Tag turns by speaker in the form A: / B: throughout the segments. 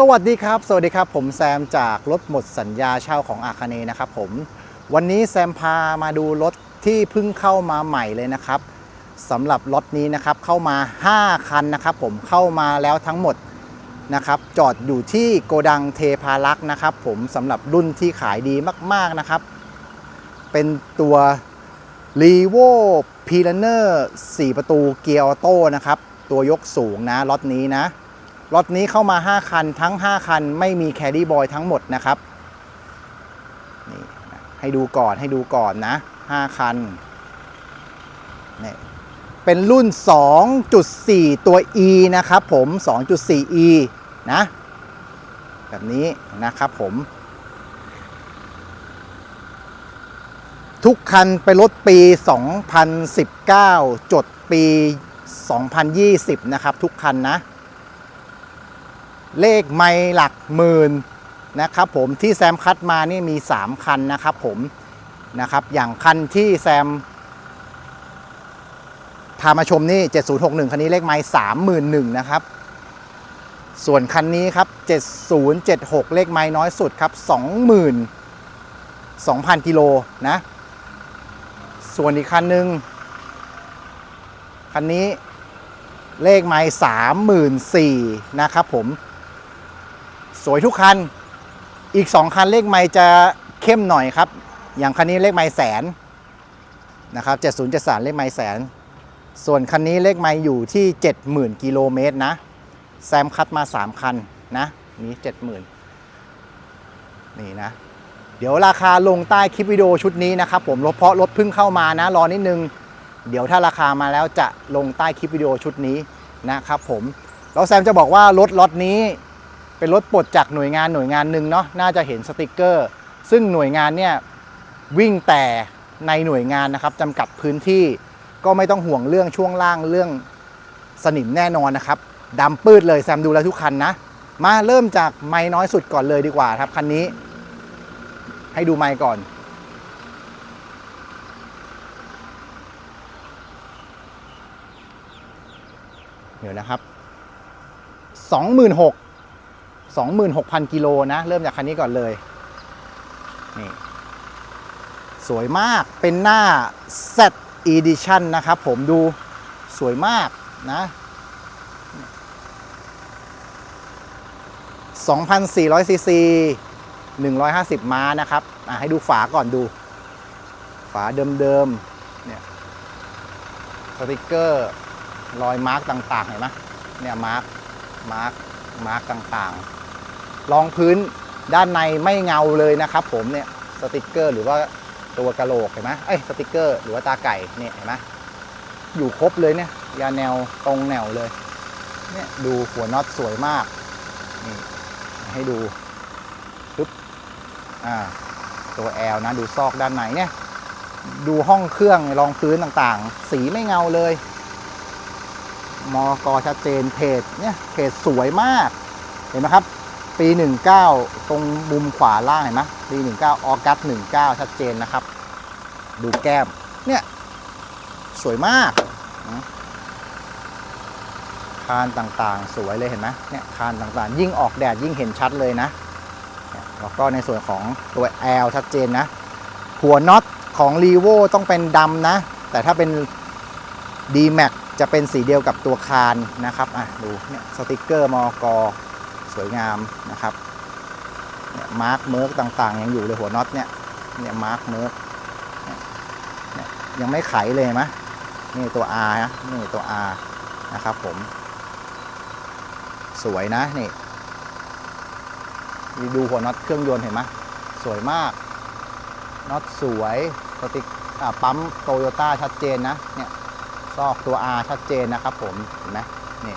A: สวัสดีครับ สวัสดีครับ ผมแซมจากรถหมดสัญญาเช่าของอาคาเนนะครับผม วันนี้แซมพามาดูรถที่เพิ่งเข้ามาใหม่เลยนะครับสำหรับรถนี้นะครับเข้ามา 5 คันนะครับผมเข้ามาแล้วทั้งหมดนะครับจอดอยู่ที่โกดังเทพารักษ์นะครับผมสำหรับรุ่นที่ขายดีมากๆนะครับ เป็นตัว r e v o p i l a n e r 4 ประตูเกียร์ออโต้นะครับ ตัวยกสูงนะรถนี้นะ รถนี้เข้ามา 5 คันทั้ง 5 คันไม่มีแคดดี้บอยทั้งหมดนะครับนี่ให้ดูก่อนให้ดูก่อนนะ 5 คันนี่เป็นรุ่น 2.4 ตัว E นะครับผม 2.4E นะ แบบนี้นะครับผม ทุกคันเป็นรถปี 2019 จดปี 2020 นะครับ ทุกคันนะ เลขไม่หลักหมื่นนะครับผมที่แซมคัดมานี่มี 3 คันนะครับผมนะครับอย่างคันที่แซมพามาชมนี่ 7061 คันนี้เลขไม่31,000นะครับ ส่วนคันนี้ครับ 7076 เลขไม้น้อยสุดครับ 20,000 2,000 กิโลนะ ส่วนอีกคันหนึ่งคันนี้เลขไม้สามหมื่นสี่นะครับผม สวยทุกคัน อีกสองคันเลขไม้จะเข้มหน่อยครับ อย่างคันนี้เลขไม้แสนนะครับเจ็ดศูนย์เจ็ดสามเลขไม้แสน ส่วนคันนี้เลขไม้อยู่ที่เจ็ดหมื่นกิโลเมตรนะ แซมคัดมาสามคันนะนี้เจ็ดหมื่นนี่นะเดี๋ยวราคาลงใต้คลิปวิดีโอชุดนี้นะครับผมรถเพราะรถเพิ่งเข้ามานะรอนิดนึง เดี๋ยวถ้าราคามาแล้วจะลงใต้คลิปวิดีโอชุดนี้นะครับผมแล้วแซมจะบอกว่ารถล็อตนี้ เป็นรถปลดจากหน่วยงานหน่วยงานหนึ่งเนาะน่าจะเห็นสติกเกอร์ ซึ่งหน่วยงานเนี่ยวิ่งแต่ในหน่วยงานนะครับจำกัดพื้นที่ก็ไม่ต้องห่วงเรื่องช่วงล่างเรื่องสนิมแน่นอนนะครับดำปืดเลยแซมดูแลทุกคันนะ มาเริ่มจากไม้น้อยสุดก่อนเลยดีกว่าครับคันนี้ ให้ดูไมค์ก่อน เดี๋ยวนะครับ 26,000 26,000 กิโลนะ เริ่มจากคันนี้ก่อนเลย นี่ สวยมาก เป็นหน้า Z Edition นะครับผมดูสวยมากนะ 2,400 ซีซี 150 ม้านะครับอะให้ดูฝาก่อนดู ฝาเดิมๆ เนี่ย สติกเกอร์ รอยมาร์กต่าง ๆ เห็นไหมเนี่ย มาร์กมาร์กมาร์กต่าง ๆ รองพื้นด้านในไม่เงาเลยนะครับ ผมเนี่ยสติกเกอร์ หรือว่าตัวกระโหลกเห็นไหมเอ้ยสติกเกอร์ หรือว่าตาไก่เนี่ยเห็นไหมอยู่ครบเลยเนี่ยยาแนวตรงแนวเลยเนี่ยดูหัวน็อตสวยมากนี่ให้ดูตึ๊บอ่าตัวแอลนะดูซอกด้านในเนี่ยดูห้องเครื่องรองพื้นต่างๆ สีไม่เงาเลย มอกชัดเจนเพจเนี่ยเพจสวยมาก เห็นไหมครับ ปี 19 ตรงมุมขวาล่างเห็นไหมปี 19 ออกัส 19 ชัดเจนนะครับ ดูแก้ม เนี่ย สวยมากคานต่างๆ สวยเลยเห็นไหมเนี่ยคานต่างๆ ยิ่งออกแดดยิ่งเห็นชัดเลยนะแล้วก็ในส่วนของตัว L ชัดเจนนะ หัวน็อตของ r e v o ต้องเป็นดำนะ แต่ถ้าเป็น D Max จะเป็นสีเดียวกับตัวคานนะครับ อะ ดูเนี่ยสติกเกอร์มอก สวยงามนะครับเนี่ยมาร์กเมิร์กต่างๆ ยังอยู่เลยหัวน็อตเนี่ยเนี่ยมาร์กเมิร์กเนี่ยยังไม่ไขเลยเห็นไหมนี่ตัว R นะนี่ตัว R นะครับผม สวยนะนี่ดูหัวน็อตเครื่องยนต์เห็นไหมสวยมากน็อตสวยสติกปั๊มโตโยต้าชัดเจนนะเนี่ยซอกตัว R ชัดเจนนะครับผมเห็นไหมนี่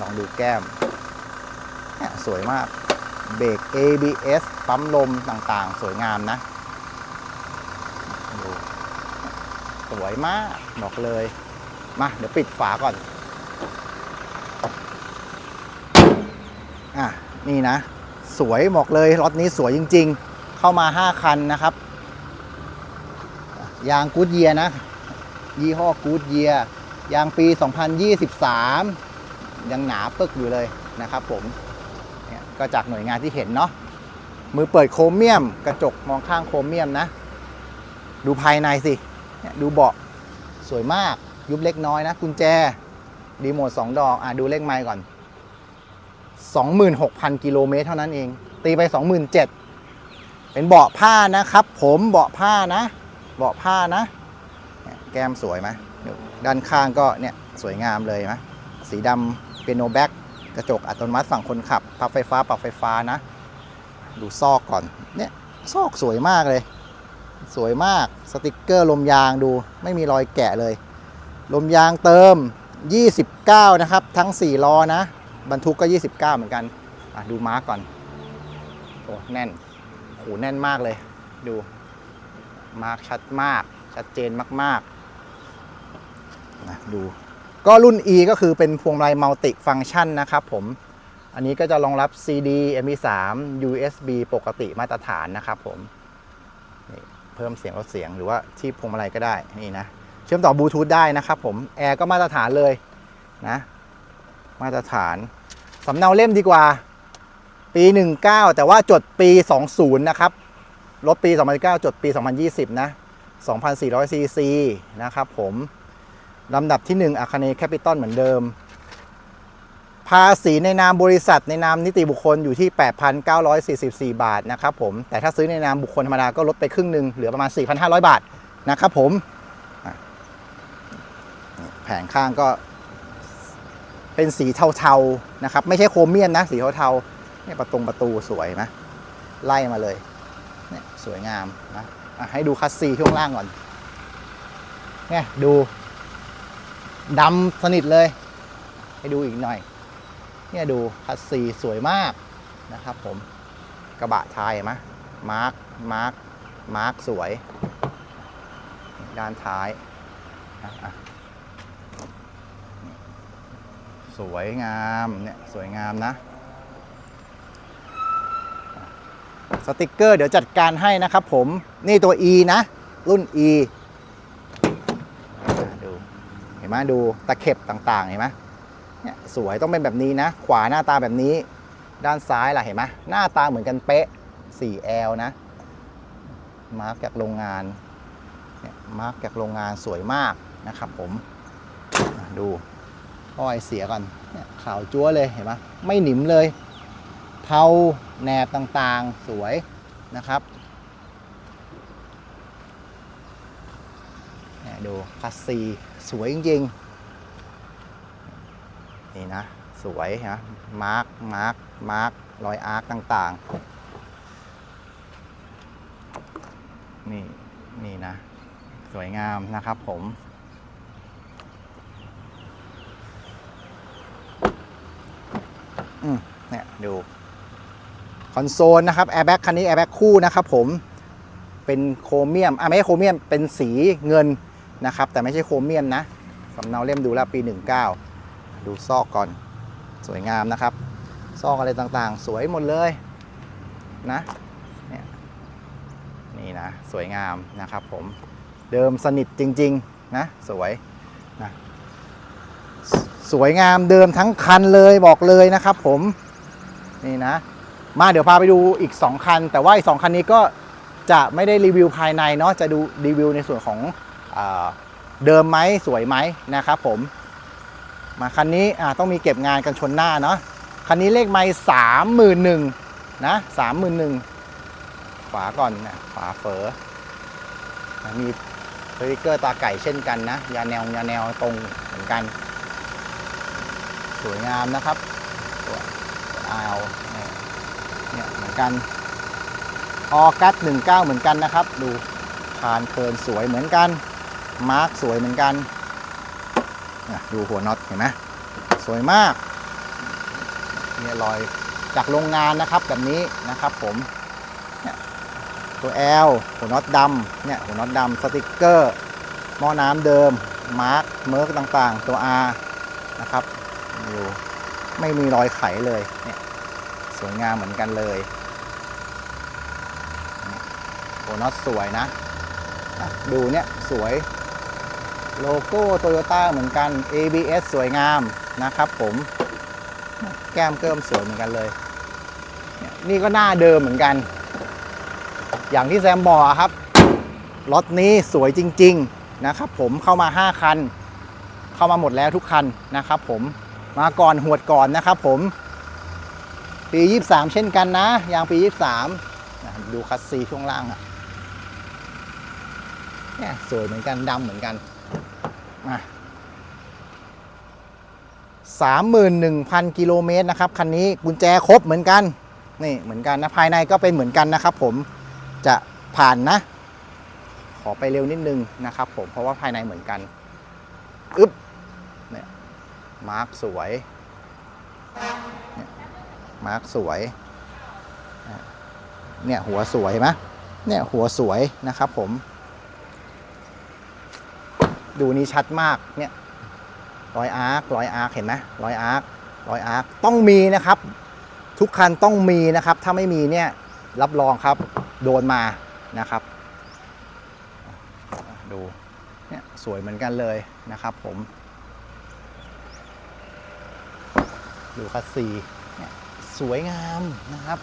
A: ลองดูแก้ม สวยมากเบรก ABS ปั๊มลมต่างๆ สวยงามนะดูสวยมากบอกเลย มาเดี๋ยวปิดฝาก่อน อะ นี่นะ สวยบอกเลย รถนี้สวยจริง ๆ เข้ามา 5 คันนะครับ ยางกูดเยียนะ ยี่ห้อกูดเยียยางปี 2023 ยังหนาปึกอยู่เลยนะครับผม ก็จากหน่วยงานที่เห็นเนาะมือเปิดโครเมียม กระจกมองข้างโครเมียมนะ ดูภายในสิเนี่ยดูเบาะสวยมากยุบเล็กน้อยนะ กุญแจรีโมท2ดอกอะดูเลขไมล์ก่อน 26,000 กิโลเมตรเท่านั้นเอง ตีไป 27,000 เป็นเบาะผ้านะครับ ผมเบาะผ้านะ เบาะผ้านะ แก้มสวยไหมด้านข้างก็เนี่ย สวยงามเลยนะสีดำเป็นโนแบ็ก กระจกอัตโนมัติฝั่งคนขับปรับไฟฟ้าปรับไฟฟ้านะ ดูซอกก่อนเนี่ยซอกสวยมากเลย สวยมากสติกเกอร์ลมยางดูไม่มีรอยแกะเลย ลมยางเติม 29 นะครับ ทั้ง 4 ล้อนะ บรรทุกก็ 29 เหมือนกันดูมาร์กก่อนโอ้แน่นโหแน่นมากเลย ดูมาร์กชัดมาก ชัดเจนมากๆนะดู ก็รุ่น E ก็คือเป็นพวงมาลัยมัลติฟัง c t ชันนะครับผม อันนี้ก็จะรองรับ CD MP3 USB ปกติมาตรฐานนะครับผมนี่เพิ่มเสียงลดเสียงหรือว่าที่พวงมาลัยก็ได้นี่นะ เชื่อมต่อบลูทูธได้นะครับผมแอร์ก็มาตรฐานเลยนะ มาตรฐานสำเนาเล่มดีกว่า ปี 19 แต่ว่าจดปี 20 นะครับรถปี 2019 จดปี 2020 นะ 2,400ซีซีนะครับผม ลำดับที่ 1อาคาเนแคปิตอลเหมือนเดิม ภาษีในนามบริษัทในนามนิติบุคคลอยู่ที่ 8,944 บาทนะครับผม แต่ถ้าซื้อในนามบุคคลธรรมดาก็ลดไปครึ่งหนึ่งเหลือประมาณ 4,500 บาทนะครับผม แผงข้างก็เป็นสีเทาๆนะครับ ไม่ใช่โครเมียมนะ สีเทาๆเนี่ยประตงประตูสวยไหมไล่มาเลยเนี่ยสวยงามนะะให้ดูคัสซีช่วงล่างก่อนเนี่ยดู ดำสนิทเลยให้ดูอีกหน่อย เนี่ยดูคัสซีสวยมากนะครับผม กระบะท้ายเห็นไหมาร์คมาร์คมาร์คสวย ด้านท้ายสวยงามเนี่ยสวยงามนะสติกเกอร์เดี๋ยวจัดการให้นะครับผม นี่ตัว E นะ รุ่น E อะดูเห็นไหมดูตะเข็บต่างๆเห็นไหมเนี่ยสวยต้องเป็นแบบนี้นะ ขวาหน้าตาแบบนี้ ด้านซ้ายล่ะเห็นไหมหน้าตาเหมือนกันเป๊ะ 4L นะ มาร์กจากโรงงานเนี่ยมาร์กจากโรงงานสวยมากนะครับผมดูอ้อยเสียก่อนเนี่ยขาวจั๊วเลยเห็นไหมไม่หนิมเลยเทาแหนบต่างๆสวยนะครับเนี่ยดูคัสซี สวยจริงๆ นี่นะ สวยนะมาร์กมาร์กมาร์กรอยอาร์คต่างๆ นี่ นี่นะ สวยงามนะครับผมอืมเนี่ยดูคอนโซลนะครับแอร์แบ็กคันนี้แอร์แบ็กคู่นะครับผมเป็นโครเมียมอะไม่ใช่โครเมียมเป็นสีเงิน นะครับ แต่ไม่ใช่โครเมียมนะสำเนาเล่มดูแลปี 19 ดูซอกก่อนสวยงามนะครับ ซอกอะไรต่างๆ สวยหมดเลยนะเนี่ยนี่นะ สวยงามนะครับผมเดิมสนิทจริงๆนะสวยนะสวยงามเดิมทั้งคันเลยบอกเลยนะครับผมนี่นะ มาเดี๋ยวพาไปดูอีก 2 คัน แต่ว่าอีก2คันนี้ก็จะไม่ได้รีวิวภายในเนาะจะดูรีวิวในส่วนของ เดิมไหมสวยไหมนะครับผม มาคันนี้ต้องมีเก็บงานกันชนหน้าเนาะคันนี้เลขไม่สามหมื่นหนึ่งนะสามหมื่นหนึ่งฝาก่อนนะฝาเฟอมีสติกเกอร์ตาไก่เช่นกันนะ ยาแนวยาแนวตรงเหมือนกัน สวยงามนะครับตัวอาวเนี่ยเนี่ยเหมือนกัน ออกัส19 เหมือนกันนะครับ ดูคานเคินสวยเหมือนกัน มาร์กสวยเหมือนกัน ดูหัวน็อตเห็นไหมสวยมากเนี่ยรอยจากโรงงานนะครับแบบนี้นะครับผมเนี่ยตัว L หัวน็อตดำเนี่ยหัวน็อตดำสติกเกอร์หม้อน้ำเดิมมาร์กเมิร์กต่างๆ ตัว R นะครับดูไม่มีรอยไขเลยเนี่ยสวยงามเหมือนกันเลยนี่โอ้น็อตสวยนะ ดูเนี่ยสวย โลโก้โตโยต้าเหมือนกัน ABS สวยงามนะครับผม แก้มเกิมสวยเหมือนกันเลย นี่ก็หน้าเดิมเหมือนกัน อย่างที่แซมบอกครับ รถนี้สวยจริง ๆ นะครับผมเข้ามา 5 คัน เข้ามาหมดแล้วทุกคันนะครับผม มาก่อนหวดก่อนนะครับผม ปี 23 เช่นกันนะ ยางปี 23 ดูคัสซีช่วงล่างอะเนี่ยสวยเหมือนกันดำเหมือนกัน มา31,000กิโลเมตรนะครับคันนี้กุญแจครบเหมือนกันนี่เหมือนกันนะภายในก็เป็นเหมือนกันนะครับ ผมจะผ่านนะ ขอไปเร็วนิดนึงนะครับ ผมเพราะว่าภายในเหมือนกันอึ๊บเนี่ยมาร์กสวยเนี่ยมาร์กสวยเนี่ยหัวสวยไหมเนี่ยหัวสวยนะครับผม ดูนี้ชัดมากเนี่ยรอยอาร์ครอยอาร์คเห็นไหมรอยอาร์ครอยอาร์คต้องมีนะครับ ทุกคันต้องมีนะครับ ถ้าไม่มีเนี่ยรับรองครับ โดนมานะครับ ดูเนี่ยสวยเหมือนกันเลยนะครับผม ดูคัสซีเนี่ยสวยงามนะครับ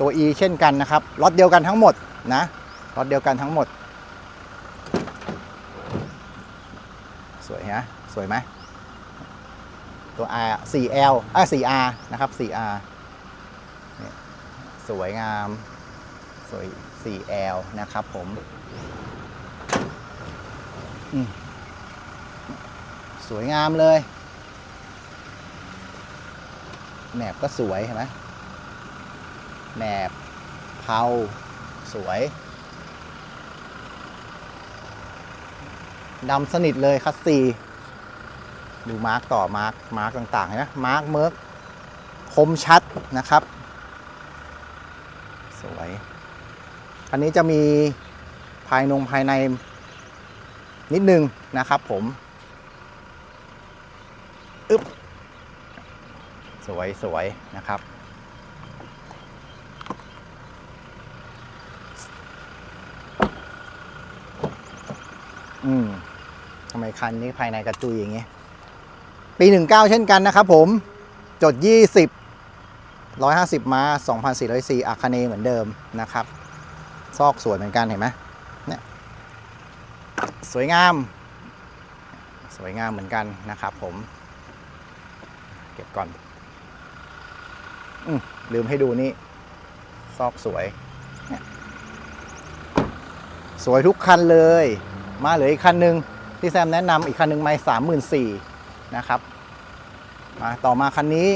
A: ตัว E เช่นกันนะครับรถเดียวกันทั้งหมดนะรถเดียวกันทั้งหมด สวยฮะสวยไหมตัว R 4L อะ 4R นะครับ 4R สวยงามสวย 4L นะครับผมอืมสวยงามเลยแหนบก็สวยเห็นไหมแหนบเผาสวย ดำสนิทเลยคัสซีดูมาร์กต่อมาร์กมาร์กต่างๆนไหมมาร์กเมิร์กคมชัดนะครับ สวยอันนี้จะมีภายนงภายในนิดนึงนะครับผมอึ๊บสวยสวยนะครับ อืมทำไม คันนี้ภายในกระจุยอย่างงี้ปี 19 เช่นกันนะครับผมจด 20 150 ม้า 2,404อาคาเนเหมือนเดิมนะครับ ซอกสวยเหมือนกันเห็นไหมเนี่ยสวยงาม สวยงามเหมือนกันนะครับผม เก็บก่อนอลืมให้ดูนี่ ซอกสวยเนี่ยสวยทุกคันเลย มาเหลืออีกคันหนึ่ง ที่แซมแนะนำอีกคันหนึ่งไม่สามหมื่นสี่นะครับมาต่อมาคันนี้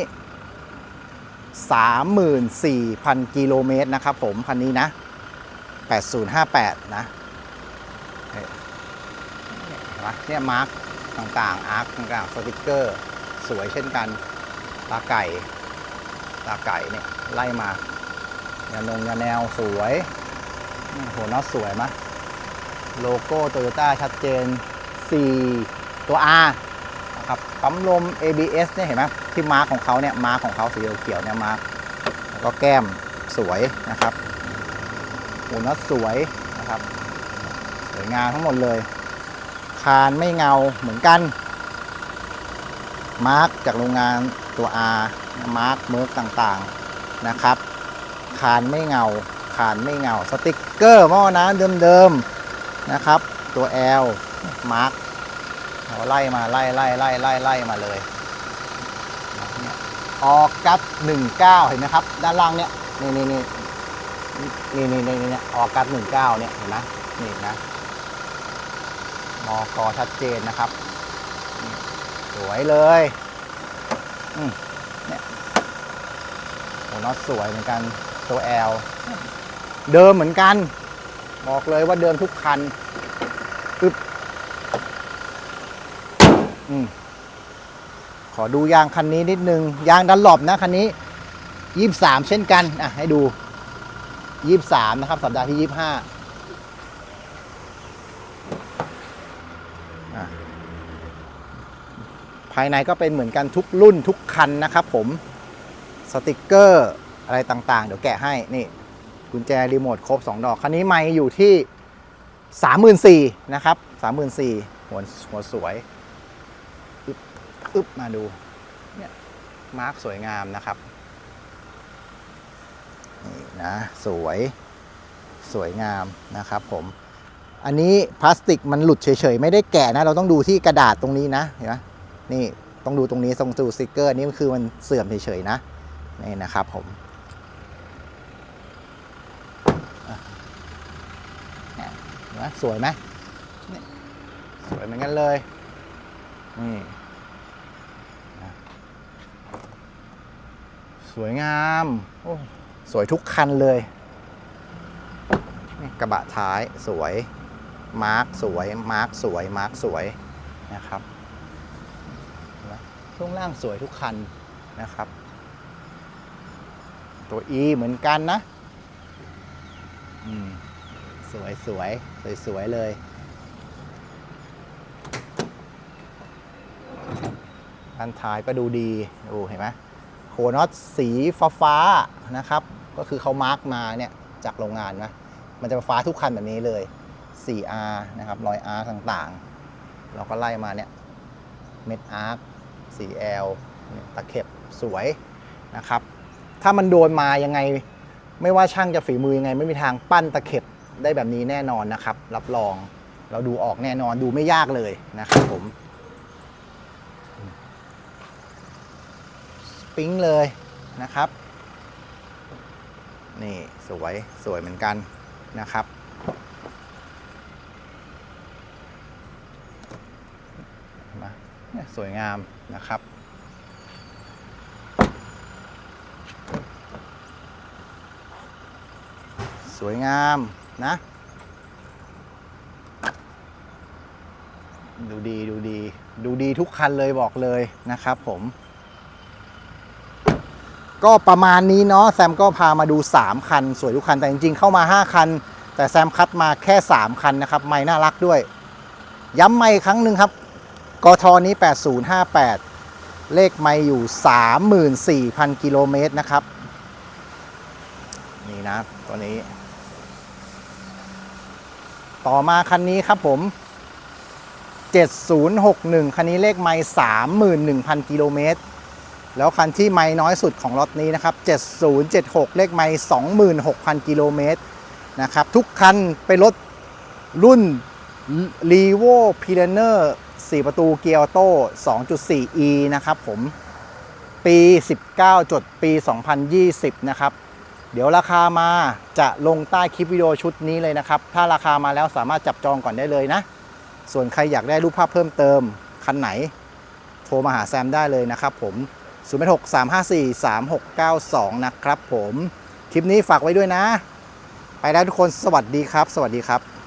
A: 34,000 กิโลเมตรนะครับผม คันนี้นะ 8058 นะเห็นไหมเนี่ยมาร์กต่างๆ อาร์คต่างๆ สติกเกอร์ สวยเช่นกัน ตาไก่ ตาไก่เนี่ย ไล่มายานงยาแนวสวย หัวน็อตสวยมะ โลโก้โตโยต้าชัดเจน 4 ตัว R นะครับปั๊มลม ABS เนี่ยเห็นไหมที่มาร์คของเขาเนี่ยมาร์คของเขาสีเขียวเนี่ยมาร์คแล้วก็แก้มสวยนะครับหัวน็อตสวยนะครับสวยงามทั้งหมดเลย คานไม่เงาเหมือนกัน มาร์คจากโรงงานตัว R มาร์คเมิร์กต่างๆนะครับ คานไม่เงา คานไม่เงา สติกเกอร์หม้อน้ำเดิมๆนะครับ ตัว L มาร์คเราไล่มาไล่ไล่ไล่ไล่ไล่มาเลยออกัสหนึ่งเก้าเห็นไหมครับ ด้านล่างเนี่ยนี่นี่นี่นี่นี่นี่นี่ออกัสหนึ่งเก้าเนี่ยเห็นไหมนี่นะมอกอชัดเจนนะครับ สวยเลยอืมเนี่ยโหน็อตสวยเหมือนกันตัว L เดิมเหมือนกัน บอกเลยว่าเดิมทุกคันอึ๊บอืมข อดูยางคันนี้นิดนึง ยางดันหลบนะคันนี้ยี่สามเช่นกันอะให้ดูยี่สามนะครับ สัปดาห์ที่ยี่ห้าภายในก็เป็นเหมือนกันทุกรุ่นทุกคันนะครับผม สติกเกอร์อะไรต่างๆ เดี๋ยวแกะให้ นี่กุญแจรีโมทครบ 2 ดอก คันนี้ไม่อยู่ที่ 34,000นะครับ 34,000หัวหัวสวย อึ๊บอึ๊บมาดูเนี่ยมาร์กสวยงามนะครับนี่นะสวยสวยงามนะครับผม อันนี้พลาสติกมันหลุดเฉยๆ ไม่ได้แกะนะ เราต้องดูที่กระดาษตรงนี้นะเห็นไหมนี่ต้องดูตรงนี้ตรงตูสติกเกอร์นี่คือมันเสื่อมเฉยๆนะนี่นะครับผมอะเนี่ยเห็นไหมสวยไหมนี่สวยเหมือนกันเลยนี่นะ สวยงามโอ้สวยทุกคันเลย กระบะท้ายสวย มาร์กสวย มาร์กสวย มาร์กสวยนะครับช่วงล่างสวยทุกคันนะครับ ตัว E เหมือนกันนะอืมสวยสวยสวยสวยเลย ด้านท้ายก็ดูดีดูเห็นไหม โคน็อตสีฟ้าฟ้านะครับ ก็คือเขามาร์กมาเนี่ยจากโรงงานนะ มันจะฟ้าทุกคันแบบนี้เลย 4R นะครับรอยอาร์ต่างๆ เราก็ไล่มาเนี่ยเม็ดอาร์ 4L ตะเข็บสวยนะครับ ถ้ามันโดนมายังไง ไม่ว่าช่างจะฝีมือยังไง ไม่มีทางปั้นตะเข็บได้แบบนี้แน่นอนนะครับ รับรองเราดูออกแน่นอนดูไม่ยากเลยนะครับผม ปิ๊งเลยนะครับ นี่สวยสวยเหมือนกันนะครับนไหมเนี่ยสวยงามนะครับสวยงามนะ ดูดีดูดี ดูดีทุกคันเลยบอกเลยนะครับผม ก็ประมาณนี้เนาะแซมก็พามาดู 3 คัน สวยทุกคันแต่จริงๆ เข้ามา 5 คัน แต่แซมคัดมาแค่ 3 คันนะครับ ไม่น่ารักด้วย ย้ำไม่ครั้งหนึ่งครับกทนี้ 8058 เลขไม่อยู่ 34,000 กิโลเมตรนะครับ นี่นะตัวนี้ ต่อมาคันนี้ครับผม 7061 คันนี้เลขไม่31,000 กิโลเมตร แล้วคันที่ไม่น้อยสุดของรถนี้นะครับ 7076 เลขไม่26,000 กิโลเมตรนะครับ ทุกคันเป็นรถรุ่น r e v o p i l a n e r 4 ประตูเกียร์ออโต้ 2.4e นะครับผมปี 19 จดปี 2020 นะครับ เดี๋ยวราคามาจะลงใต้คลิปวิดีโอชุดนี้เลยนะครับ ถ้าราคามาแล้วสามารถจับจองก่อนได้เลยนะ ส่วนใครอยากได้รูปภาพเพิ่มเติม คันไหน โทรมาหาแซมได้เลยนะครับผม 0 6 3 5 4 3 6 9 2 นะครับผม คลิปนี้ฝากไว้ด้วยนะ ไปแล้วทุกคนสวัสดีครับ สวัสดีครับ